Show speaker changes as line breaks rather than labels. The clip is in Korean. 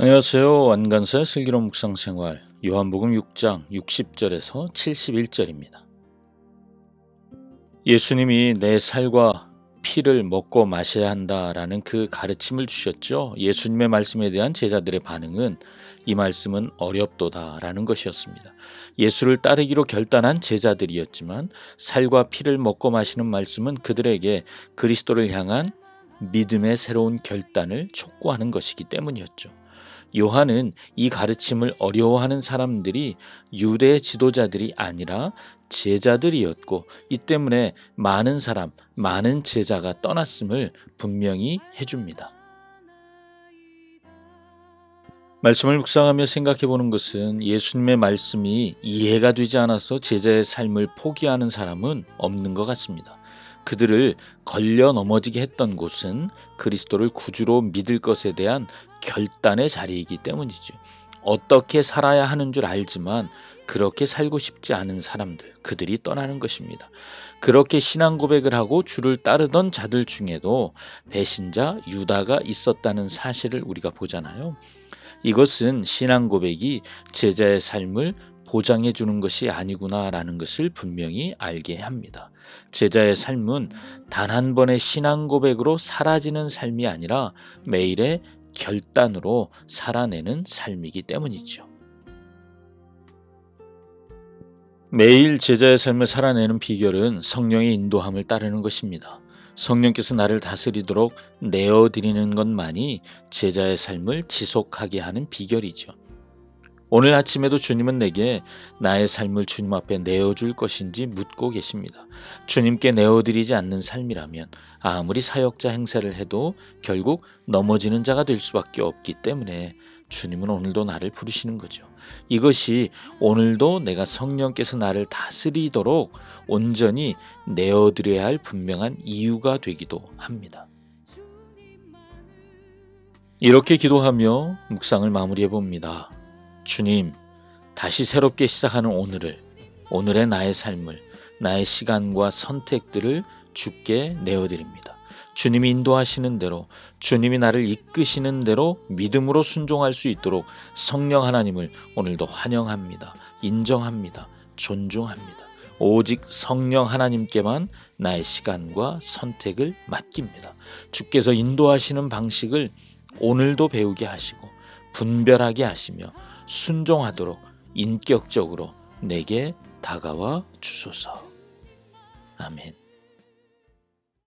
안녕하세요. 완간사의 슬기로운 묵상 생활 요한복음 6장 60절에서 71절입니다. 예수님이 내 살과 피를 먹고 마셔야 한다라는 그 가르침을 주셨죠. 예수님의 말씀에 대한 제자들의 반응은 이 말씀은 어렵도다라는 것이었습니다. 예수를 따르기로 결단한 제자들이었지만 살과 피를 먹고 마시는 말씀은 그들에게 그리스도를 향한 믿음의 새로운 결단을 촉구하는 것이기 때문이었죠. 요한은 이 가르침을 어려워하는 사람들이 유대 지도자들이 아니라 제자들이었고 이 때문에 많은 사람, 많은 제자가 떠났음을 분명히 해줍니다. 말씀을 묵상하며 생각해 보는 것은 예수님의 말씀이 이해가 되지 않아서 제자의 삶을 포기하는 사람은 없는 것 같습니다. 그들을 걸려 넘어지게 했던 곳은 그리스도를 구주로 믿을 것에 대한 결단의 자리이기 때문이죠. 어떻게 살아야 하는 줄 알지만 그렇게 살고 싶지 않은 사람들, 그들이 떠나는 것입니다. 그렇게 신앙 고백을 하고 주를 따르던 자들 중에도 배신자 유다가 있었다는 사실을 우리가 보잖아요. 이것은 신앙 고백이 제자의 삶을 보장해 주는 것이 아니구나라는 것을 분명히 알게 합니다. 제자의 삶은 단 한 번의 신앙 고백으로 사라지는 삶이 아니라 매일의 결단으로 살아내는 삶이기 때문이죠. 매일 제자의 삶을 살아내는 비결은 성령의 인도함을 따르는 것입니다. 성령께서 나를 다스리도록 내어드리는 것만이 제자의 삶을 지속하게 하는 비결이죠. 오늘 아침에도 주님은 내게 나의 삶을 주님 앞에 내어줄 것인지 묻고 계십니다. 주님께 내어드리지 않는 삶이라면 아무리 사역자 행세를 해도 결국 넘어지는 자가 될 수밖에 없기 때문에 주님은 오늘도 나를 부르시는 거죠. 이것이 오늘도 내가 성령께서 나를 다스리도록 온전히 내어드려야 할 분명한 이유가 되기도 합니다. 이렇게 기도하며 묵상을 마무리해 봅니다. 주님, 다시 새롭게 시작하는 오늘을, 오늘의 나의 삶을, 나의 시간과 선택들을 주께 내어드립니다. 주님이 인도하시는 대로, 주님이 나를 이끄시는 대로 믿음으로 순종할 수 있도록 성령 하나님을 오늘도 환영합니다. 인정합니다. 존중합니다. 오직 성령 하나님께만 나의 시간과 선택을 맡깁니다. 주께서 인도하시는 방식을 오늘도 배우게 하시고 분별하게 하시며 순종하도록 인격적으로 내게 다가와 주소서. 아멘.